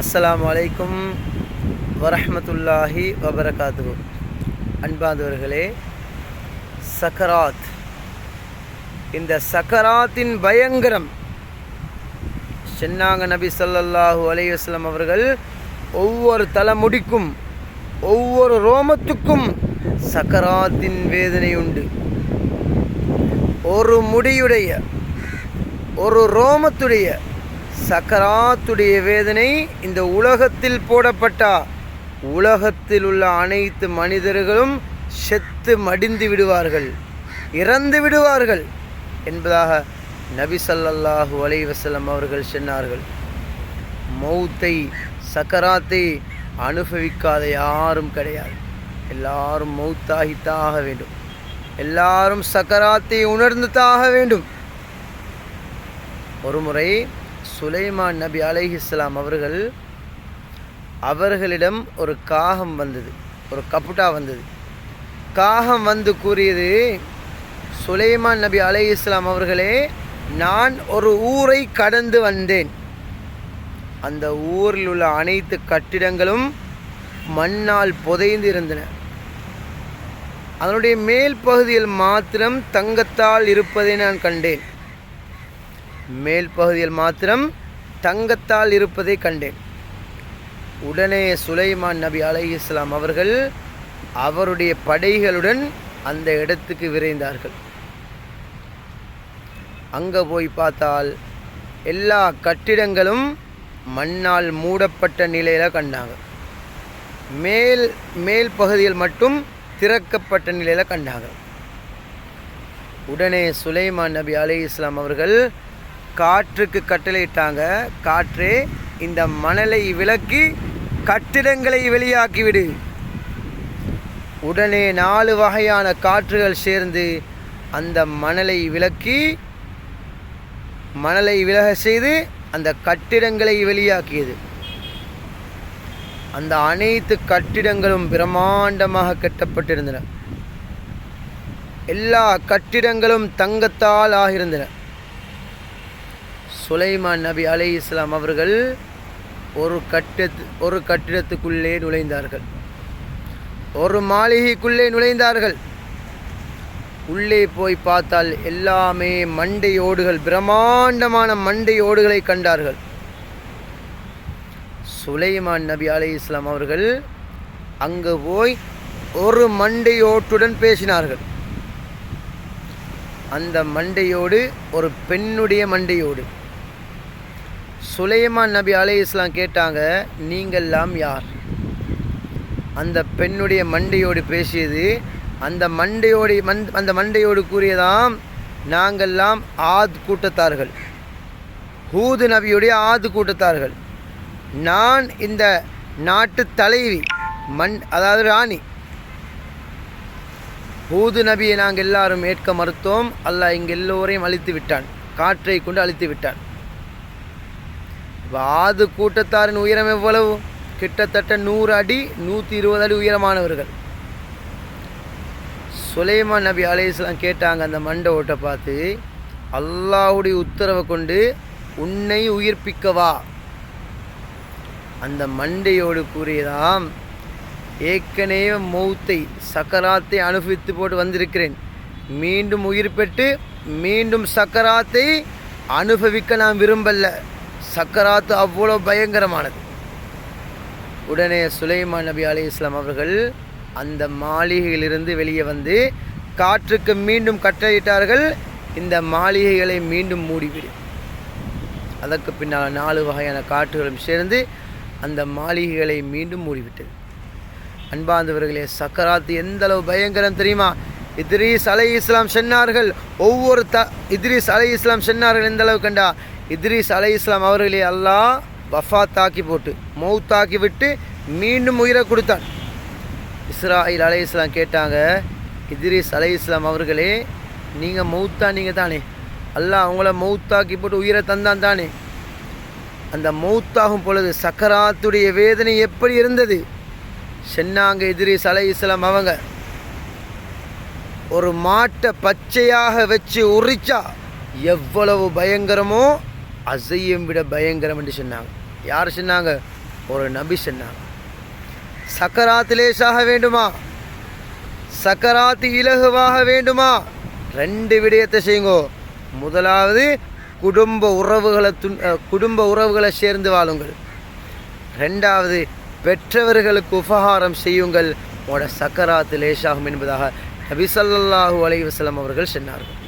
அஸ்லாம் அலைக்கும் வரஹ்மத்துல்லாஹி வபரகாத்து அன்பாந்தவர்களே சக்கராத். இந்த சக்கராத்தின் பயங்கரம். சென்னாங்க நபி சொல்லல்லாஹு அலைஹி அவர்கள் ஒவ்வொரு தலைமுடிக்கும் ஒவ்வொரு ரோமத்துக்கும் சக்கராத்தின் வேதனை உண்டு. ஒரு முடியுடைய ஒரு ரோமத்துடைய சக்கராத்துடைய வேதனை இந்த உலகத்தில் போடப்பட்டா. உலகத்தில் உள்ள அனைத்து மனிதர்களும் செத்து மடிந்து விடுவார்கள் இறந்து விடுவார்கள் என்பதாக நபி சல்லல்லாஹு அலைவசல்லம் அவர்கள் சொன்னார்கள். மௌத்தை சக்கராத்தை அனுபவிக்காத யாரும் கிடையாது. எல்லாரும் மௌத்தாகித்தாக வேண்டும். எல்லாரும் சக்கராத்தை உணர்ந்து தாக வேண்டும். ஒருமுறை சுலைமான் நபி அலைஹிஸ்லாம் அவர்கள் அவர்களிடம் ஒரு காகம் வந்தது ஒரு கப்புட்டா வந்தது. காகம் வந்து கூறியது சுலைமான் நபி அலைஹிஸ்லாம் அவர்களே நான் ஒரு ஊரை கடந்து வந்தேன். அந்த ஊரில் உள்ள அனைத்து கட்டிடங்களும் மண்ணால் புதைந்து இருந்தன அதனுடைய மேல் பகுதியில் மாத்திரம் தங்கத்தால் இருப்பதை நான் கண்டேன். மேல் பகுதியில் மாத்திரம் தங்கத்தால் இருப்பதை கண்டேன். உடனே சுலைமான் நபி அலை இஸ்லாம் அவர்கள் அவருடைய படைகளுடன் அந்த இடத்துக்கு விரைந்தார்கள். அங்கே போய் பார்த்தால் எல்லா கட்டிடங்களும் மண்ணால் மூடப்பட்ட நிலையில் கண்டாங்க. மேல் மேல் பகுதியில் மட்டும் திறக்கப்பட்ட நிலையில் கண்டாங்க. உடனே சுலைமான் நபி அலி இஸ்லாம் அவர்கள் காற்றுக்கு கட்டளையிட்டாங்க. காற்றே இந்த மணலை விலக்கி கட்டிடங்களை வெளியாக்கிவிடு. உடனே நாலு வகையான காற்றுகள் சேர்ந்து அந்த மணலை விலக்கி மணலை விலக செய்து அந்த கட்டிடங்களை வெளியாக்கியது. அந்த அனைத்து கட்டிடங்களும் பிரம்மாண்டமாக கட்டப்பட்டிருந்தன. எல்லா கட்டிடங்களும் தங்கத்தால் ஆகியிருந்தன. சுலைமான் நபி அலை இஸ்லாம் அவர்கள் ஒரு கட்டத்து ஒரு கட்டிடத்துக்குள்ளே நுழைந்தார்கள். ஒரு மாளிகைக்குள்ளே நுழைந்தார்கள். உள்ளே போய் பார்த்தால் எல்லாமே மண்டை ஓடுகள் பிரம்மாண்டமான மண்டை ஓடுகளை கண்டார்கள். சுலைமான் நபி அலை இஸ்லாம் அவர்கள் அங்கு போய் ஒரு மண்டையோட்டுடன் பேசினார்கள். அந்த மண்டையோடு ஒரு பெண்ணுடைய மண்டையோடு. சுலைமான் நபி அலை இஸ்லாம் கேட்டாங்க நீங்கள்லாம் யார்? அந்த பெண்ணுடைய மண்டையோடு பேசியது அந்த மண்டையோடு மண் அந்த மண்டையோடு கூறியதாம் நாங்கள்லாம் ஆத் கூட்டத்தார்கள். ஹூது நபியுடைய ஆது கூட்டத்தார்கள். நான் இந்த நாட்டு தலைவி மண் அதாவது ராணி. ஹூது நபியை நாங்கள் எல்லாரும் ஏற்க மறுத்தோம். அல்லாஹ் இங்கே எல்லோரையும் அழித்து விட்டான். காற்றை கொண்டு அழித்து விட்டான். வாது கூட்டத்தாரின் உயரம் எவ்வளவு? கிட்டத்தட்ட நூறு அடி நூற்றி இருபது அடி உயரமானவர்கள். சுலைமான் நபி அலையாம் கேட்டாங்க அந்த மண்டை ஓட்டை பார்த்து அல்லாஹுடைய உத்தரவை கொண்டு உன்னை உயிர்ப்பிக்கவா அந்த மண்டையோடு கூறியதாம் ஏற்கனவே மௌத்தை சக்கராத்தை அனுபவித்து போட்டு வந்திருக்கிறேன். மீண்டும் உயிர் பெற்று மீண்டும் சக்கராத்தை அனுபவிக்க நான் விரும்பலை. சக்கராத்து அவ்வளோ பயங்கரமானது. உடனே சுலைமான் நபி அலி இஸ்லாம் அவர்கள் அந்த மாளிகையிலிருந்து வெளியே வந்து காற்றுக்கு மீண்டும் கட்டளையிட்டார்கள் இந்த மாளிகைகளை மீண்டும் மூடிவிடு. அதற்கு பின்னால் நாலு வகையான காற்றுகளும் சேர்ந்து அந்த மாளிகைகளை மீண்டும் மூடிவிட்டது. அன்பாந்தவர்களே சக்கராத்து எந்த அளவு பயங்கரம் தெரியுமா? இத்ரீஸ் அலை இஸ்லாம் சென்னார்கள். ஒவ்வொரு த இத்ரீஸ் அலை இஸ்லாம் சென்னார்கள் எந்த அளவு கண்டா? இத்ரீஸ் அலை இஸ்லாம் அவர்களே எல்லாம் வஃபாத்தாக்கி போட்டு மௌத்தாக்கி விட்டு மீண்டும் உயிரை கொடுத்தான். இஸ்ராயில் அலை இஸ்லாம் கேட்டாங்க இத்ரீஸ் அலை இஸ்லாம் அவர்களே நீங்கள் மௌத்தா நீங்கள் தானே? அல்லாஹ் அவங்கள மௌத்தாக்கி போட்டு உயிரை தந்தான் தானே? அந்த மௌத்தாகும் பொழுது சக்கராத்துடைய வேதனை எப்படி இருந்தது? சென்னாங்க இத்ரீஸ் அலை இஸ்லாம் அவங்க. ஒரு மாட்டை பச்சையாக வச்சு உரிச்சா எவ்வளவு பயங்கரமோ அசையும் விட பயங்கரம் என்று சொன்னாங்க. யார் சொன்னாங்க? ஒரு நபி சொன்னாங்க. சக்கராத்து சாக வேண்டுமா? சக்கராத்து இலகுவாக வேண்டுமா? ரெண்டு விடயத்தை செய்யுங்கோ. முதலாவது குடும்ப உறவுகளை துன் குடும்ப உறவுகளை சேர்ந்து வாழுங்கள். ரெண்டாவது பெற்றவர்களுக்கு உபகாரம் செய்யுங்கள். உங்களோட சக்கராத்து லேசாகும் என்பதாக நபி அலைவசலம் அவர்கள் சொன்னார்கள்.